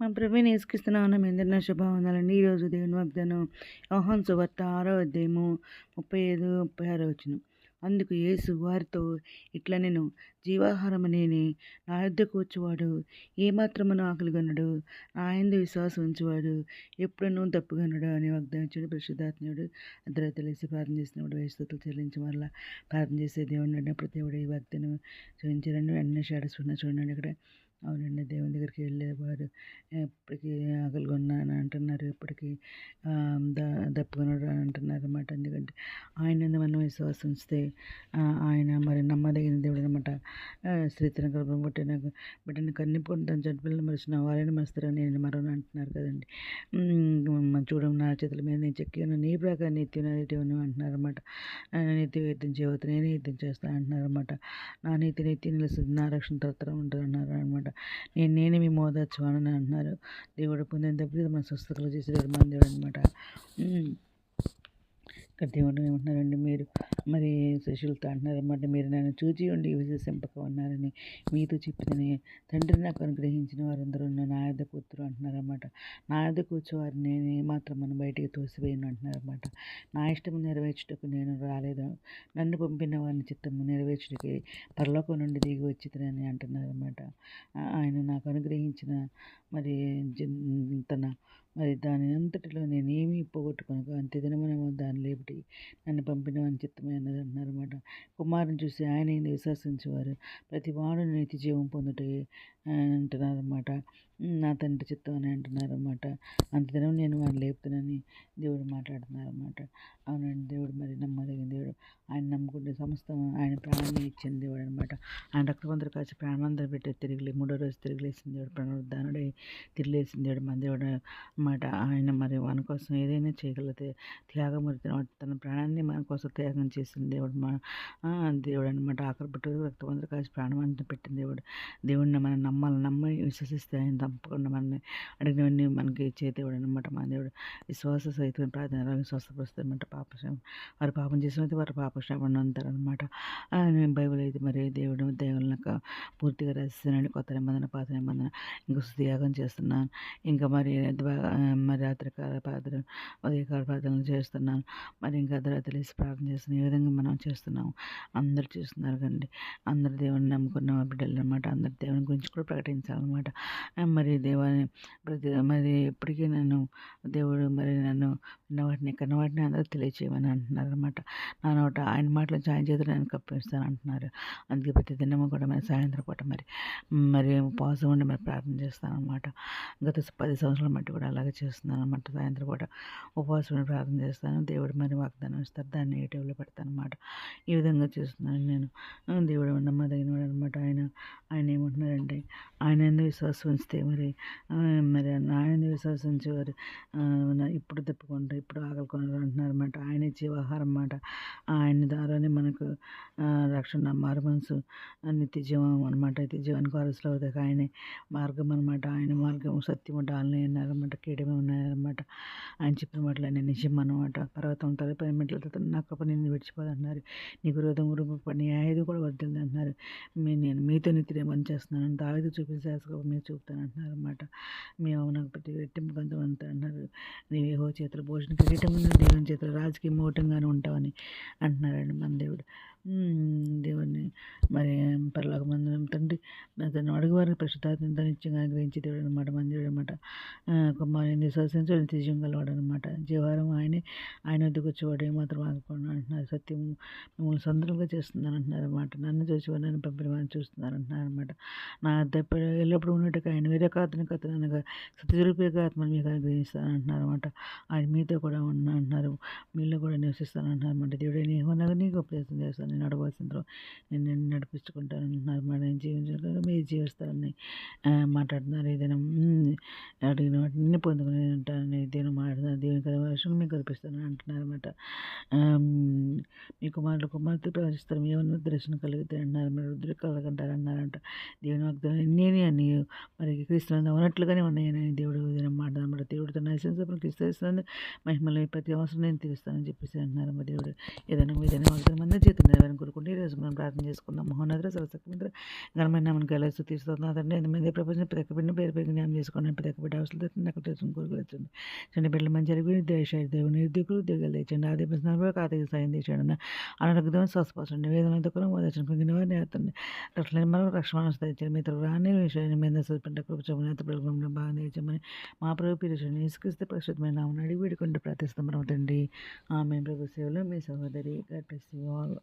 మన ప్రవీణ్ యేసుక్రీస్తునామమున మీ అందరికీ శుభవందనాలండి. ఈరోజు దేవుని వాగ్దానం యోహాను సువార్త ఆరో అధ్యాయము ముప్పై ఐదు ముప్పై ఆరో వచ్చిన అందుకు యేసు వారితో ఇట్లా నేను జీవాహారం అనేని నా యొద్దకు వచ్చేవాడు ఏమాత్రమును ఆకలిగొనడు నా యందు విశ్వాసం ఉంచేవాడు ఎప్పుడూ తప్పుగొనడు అని వాగ్దానం ఇచ్చాడు పరిశుద్ధాత్ముడు అద్దరు తెలిసి ప్రార్థన చేసినప్పుడు వయసుతో చెల్లించి మరలా ప్రార్థన చేసే దేవుడు అన్నప్పుడు దేవుడు ఈ వాగ్దానం చూపించారండి వెంటనే షాడసుకున్న చూడండి ఇక్కడ అవునండి. దేవుని దగ్గరికి వెళ్ళేవారు. ఎప్పటికీ ఆకలిగా ఉన్నాను అంటున్నారు. ఎప్పటికీ ద దప్పుకున్నాడు అని అంటున్నారు అనమాట ఎందుకంటే ఆయన మనం విశ్వాసం ఉంచితే ఆయన మరి నమ్మదగిన దేవుడు అనమాట స్త్రీతన గర్భం పుట్టిన బిడ్డని కన్నిపుకుంటాను చనిపిల్లలు మరిచిన వారిని మరుస్తారని నేను మరొని అంటున్నారు కదండి. చూడం నా చేతుల మీద నేను చెక్కి నీ ప్రకారం నిత్యం నీతివను అంటున్నారు అనమాట నీతి వైద్యం చేయవద్దు నేనే యుద్ధం చేస్తాను అంటున్నారు అనమాట నా నీతి నిత్యం నిలుస్తుంది నా రక్షణ తరతరం ఉంటుంది అన్నారు అనమాట నేను నేనే మీ మోదచ్చువానని అంటున్నారు. దేవుడు పొందిన తప్పి మన స్వస్థతలు చేసేవాడు మన దేవుడు అనమాట ఇక్కడ దేవుడు ఏమంటున్నారండి మీరు? మరి శిష్యులతో అంటున్నారు అన్నమాట మీరు నన్ను చూచి ఉండి విశేషింపక ఉన్నారని మీతో చెప్పిందని తండ్రి నాకు అనుగ్రహించిన వారందరూ నా యొద్ద కూతురు అంటున్నారన్నమాట. నా యొద్ద కూర్చోవారు నేను ఏమాత్రం మనం బయటికి తోసివేయను అంటున్నారన్నమాట. నా ఇష్టం నెరవేర్చుటకు నేను రాలేదు. నన్ను పంపిన వారిని చిత్తము నెరవేర్చుటకి పరలోకం నుండి దిగి వచ్చిందని అంటున్నారన్నమాట. ఆయన నాకు అనుగ్రహించిన మరి తన మరి దాని అంతటిలో నేనేమీ పోగొట్టుకొనక అంత్య దినమున దాని లేపటి నన్ను పంపిన అని అన్నది అంటున్నారన్నమాట కుమారుని చూసి ఆయన విశ్వసించేవారు? ప్రతి వాడు నీతి జీవం పొందుటే అంటున్నారన్నమాట. నా తండ్రి చిత్తం అని అంటున్నారన్నమాట. అంతదినం నేను వాడిని లేపుతానని దేవుడు మాట్లాడుతున్నారన్నమాట. అవునండి దేవుడు మరి నమ్మదగిన దేవుడు. ఆయన నమ్ముకుంటే సమస్తం ఆయన ప్రాణాన్ని ఇచ్చిన దేవుడు అనమాట ఆయన రక్తబంధులు కాచి ప్రాణమంతరం పెట్టి తిరిగి మూడో రోజు తిరిగిలేసిన దేవుడు. పునరుద్ధానుడై తిరిగిలేసిన దేవుడు మన దేవుడు అనమాట ఆయన మరి మన కోసం ఏదైనా చేయగలిగితే త్యాగమూర్తి తన ప్రాణాన్ని మన కోసం త్యాగం చేసిన దేవుడు మా దేవుడు అనమాట ఆఖరి పెట్టు రక్తబంధులు కాచి ప్రాణమంతరం పెట్టిన దేవుడు. దేవుడిని మనం నమ్మాలి నమ్మి విశ్వసిస్తే ఆయన తప్పకుండా మనని అడిగినవన్నీ మనకి చేతేవాడు అనమాట మన దేవుడు విశ్వాస సహితమైన ప్రార్థన స్వస్థపరుస్తారనమాట పాప వారు పాపం చేసిన వారు పాప శ్రమణ అంటారనమాట బైబిల్ అయితే మరి దేవుడు దేవుళ్ళక పూర్తిగా రచిస్తున్నాను కొత్త నిబంధన పాత నిబంధన. ఇంకా స్థియాగం చేస్తున్నాను. ఇంకా మరి మరి రాత్రికాల ప్రార్థన ఉదయకాల ప్రార్థనలు చేస్తున్నాను. మరి ఇంకా అర్ధరాత్రి తెలిసి ప్రార్థన చేస్తున్నాను. ఈ విధంగా మనం చేస్తున్నాము. అందరు చేస్తున్నారు కండి అందరు దేవుని నమ్ముకున్న బిడ్డలు అనమాట అందరు దేవుని గురించి కూడా ప్రకటించాలన్నమాట. మరి దేవాన్ని ప్రతి మరి ఎప్పటికీ నన్ను దేవుడు మరి నన్ను విన్నవాటిని కన్నవాటిని అందరూ తెలియచేయమని అంటున్నారు అనమాట నా నోట ఆయన మాటలు ఆయన చేతులు నేను కప్పిస్తాను అంటున్నారు. అందుకే ప్రతి దినము కూడా మరి సాయంత్రం పూట మరి మరి ఉపవాసం ఉండి మరి ప్రార్థన చేస్తాను అనమాట గత పది సంవత్సరాల మట్టి కూడా అలాగే చేస్తున్నాను అనమాట సాయంత్రం పూట ఉపవాసం ఉండి ప్రార్థన చేస్తాను. దేవుడు మరి వాగ్దానం ఇస్తారు. దాన్ని నెగిటివ్లో పెడతాను అనమాట ఈ విధంగా చేస్తున్నాను నేను. దేవుడు నమ్మదగిన వాడు అనమాట ఆయన ఆయన ఏమంటున్నారంటే ఆయన ఎందుకు విశ్వాసం ఉంచితే మరి మరి ఆయన విశ్వాసం ఉంచేవారు ఇప్పుడు తిప్పుకుంటారు ఇప్పుడు ఆకలికొనరు అంటున్నారు అనమాట ఆయన జీవాహారం అన్నమాట ఆయన ద్వారానే మనకు రక్షణ మార్గంసు నిత్య జీవం అనమాట నిత్య జీవానికి వారసులు అవుతాయి ఆయనే మార్గం అనమాట ఆయన మార్గం సత్యం డాలని అన్నారన్నమాట కీడమే ఉన్నాయన్నమాట ఆయన చెప్పిన మాటలు ఆయన నిజం అనమాట పర్వతం తలపై మెట్ల నాకు పని నేను విడిచిపోదన్నారు నీకు విరోధం ఉరుపు పని ఐదు కూడా వద్దండి అంటున్నారు. నేను మీతో నిత్యం పని చేస్తున్నాను. దావిది చూపించాల్సి మీరు చూపుతాను అంటున్నారు అనమాట మేము నాకు ప్రతి రెట్టింపు గంతం అంతా అన్నారు. నీవు ఏహో చేతులు పోషణ కిరీటం దేవుని చేతులు రాజకీయ మోటంగానే ఉంటామని అంటున్నారండి మన దేవుడు. దేవుడిని మరి పర్లోక మందిరం తండ్రి అతను అడుగువారి పరిశుద్ధాత్మతో నిత్యంగా గ్రహించి దేవుడు అనమాట మన దేవుడు అనమాట కుమారుని విశ్వసించి నిత్యం గలవాడు అనమాట జీవారం ఆయనే ఆయన వద్దకు వచ్చేవాడు ఏమాత్రం ఆగకుండా అంటున్నారు. సత్యం మిమ్మల్ని సొంతంగా చేస్తున్నాను అంటున్నారు అనమాట నన్ను చూసి నన్ను పంపిణీ వారిని చూస్తున్నారు అంటున్నారు అనమాట నా ఎప్పుడు ఎల్లప్పుడు ఉన్నట్టుగా ఆయన వేరే కాతని కథను అనగా సత్యరూపేక ఆత్మని మీకు అనుగ్రహిస్తాను అంటున్నారు అనమాట ఆయన మీతో కూడా ఉన్నా అంటున్నారు మీలో కూడా నివసిస్తాను అంటున్నారు అనమాట నీ నేను నీకు ఉపదేశం చేస్తాను. నేను అడగవలసిన నేను నేను నడిపించుకుంటాను అంటున్నారు మరి నేను జీవించగలను మీరు జీవిస్తారని మాట్లాడుతున్నారు. ఏదైనా అడిగిన వాటిని పొందుకుని ఉంటాను. ఏదైనా మాట్లాడుతున్నారు దేవుని కదా వర్షం మీకు కల్పిస్తాను అంటున్నారు అనమాట మీ కుమారుడు కుమార్తె ప్రవేశిస్తారు ఏమన్నా దర్శనం కలిగితే అన్నారు మీరు రుద్ర కలగంటారు అన్నారంట దేవుని వాగ్దానం ఎన్ని అని మరి క్రీస్తునందు ఉన్నట్లుగానే ఉన్నాయని దేవుడు మాట అనమాట దేవుడు తన నైసెన్స్ క్రీస్తు మహిమలు ప్రతి అవసరం నేను తీరుస్తానని చెప్పేసి అంటున్నారు మరి దేవుడు. ఏదైనా ఏదైనా వాగ్దానం అందరి చేతున్నారు దేవాన్ని కోరుకుంటే ఈరోజు మనం ప్రార్థన చేసుకుందాం. మహోన్నత సరసక్మిత్ర ఘనమైన నామని కలిసి తీసుకోవద్దు తండ్రి ఎంతమంది ప్రపంచం ప్రతి ఒక్క బిడ్డ పేరు పేరు జ్ఞానం చేసుకోండి ప్రతి బిడ్డ అవసరం తెచ్చింది అక్కడ తెచ్చిన కోరుకోవచ్చండి చిన్న బిడ్డలు మంచి జరిగి దేవుని నిర్దికులు ఉద్యోగాలు తెచ్చండి ఆది ప్రశ్నలు ఖాతాకి సాయం తెచ్చండి అనారోగ్యం స్వస్థపరచండి నివేదన దుఃఖం వదచండి పొందిన వారిని ఏతండి రక్షణ మనం రక్షణ తెచ్చండి మీ తరపు విషయాన్ని మీద సూపింట కృపచమని అత బాగా తెచ్చమని మా ప్రభు పిలుచండి ఇసుకిస్తే ప్రస్తుతమైన నామని అడిగి వేడుకుంటే ప్రార్థిస్తాం తండ్రి. ఆమె ప్రభు సేవలో మీ సహోదరి. God bless all